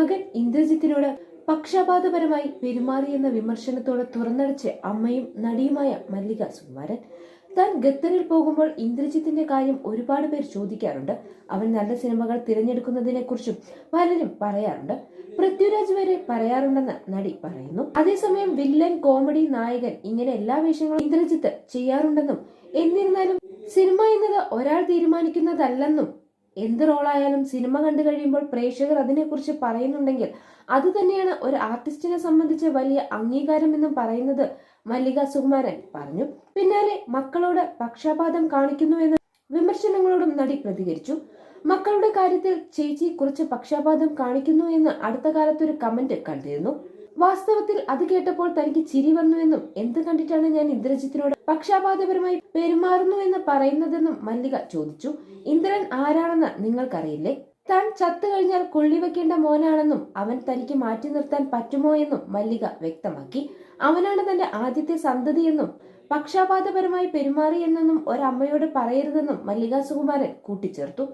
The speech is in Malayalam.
മകൻ ഇന്ദ്രജിത്തിനോട് പക്ഷപാതപരമായി പെരുമാറിയെന്ന വിമർശനത്തോടെ തുറന്നടിച്ച് അമ്മയും നടിയുമായ മല്ലിക സുകുമാരൻ. താൻ ഖത്തറിൽ പോകുമ്പോൾ ഇന്ദ്രജിത്തിന്റെ കാര്യം ഒരുപാട് പേർ ചോദിക്കാറുണ്ട്. അവൻ നല്ല സിനിമകൾ തിരഞ്ഞെടുക്കുന്നതിനെ കുറിച്ചും പലരും പറയാറുണ്ട്. പൃഥ്വിരാജ് വരെ പറയാറുണ്ടെന്ന് നടി പറയുന്നു. അതേസമയം വില്ലൻ കോമഡി നായകൻ ഇങ്ങനെ എല്ലാ വേഷങ്ങളും ഇന്ദ്രജിത്ത് ചെയ്യാറുണ്ടെന്നും എന്നിരുന്നാലും സിനിമ എന്നത് ഒരാൾ തീരുമാനിക്കുന്നതല്ലെന്നും എന്ത് റോളായാലും സിനിമ കണ്ടു കഴിയുമ്പോൾ പ്രേക്ഷകർ അതിനെക്കുറിച്ച് പറയുന്നുണ്ടെങ്കിൽ അത് തന്നെയാണ് ഒരു ആർട്ടിസ്റ്റിനെ സംബന്ധിച്ച് വലിയ അംഗീകാരം എന്നും പറയുന്നത് മല്ലിക സുകുമാരൻ പറഞ്ഞു. പിന്നാലെ മക്കളോട് പക്ഷപാതം കാണിക്കുന്നു എന്ന് വിമർശനങ്ങളോടും നടി പ്രതികരിച്ചു. മക്കളുടെ കാര്യത്തിൽ ചേച്ചി കുറച്ച് പക്ഷപാതം കാണിക്കുന്നു എന്ന് അടുത്ത കാലത്തൊരു കമന്റ് കണ്ടിരുന്നു. വാസ്തവത്തിൽ അത് കേട്ടപ്പോൾ തനിക്ക് ചിരി വന്നുവെന്നും എന്ത് കണ്ടിട്ടാണ് ഞാൻ ഇന്ദ്രജിത്തിനോട് പക്ഷാപാതപരമായി പെരുമാറുന്നു എന്ന് പറയുന്നതെന്നും മല്ലിക ചോദിച്ചു. ഇന്ദ്രൻ ആരാണെന്ന് നിങ്ങൾക്കറിയില്ലേ? താൻ ചത്തു കഴിഞ്ഞാൽ കൊള്ളിവെക്കേണ്ട മോനാണെന്നും അവൻ തനിക്ക് മാറ്റി നിർത്താൻ പറ്റുമോ എന്നും മല്ലിക വ്യക്തമാക്കി. അവനാണ് തന്റെ ആദ്യത്തെ സന്തതിയെന്നും പക്ഷാപാതപരമായി പെരുമാറിയെന്നൊന്നും ഒരമ്മയോട് പറയരുതെന്നും മല്ലിക സുകുമാരൻ കൂട്ടിച്ചേർത്തു.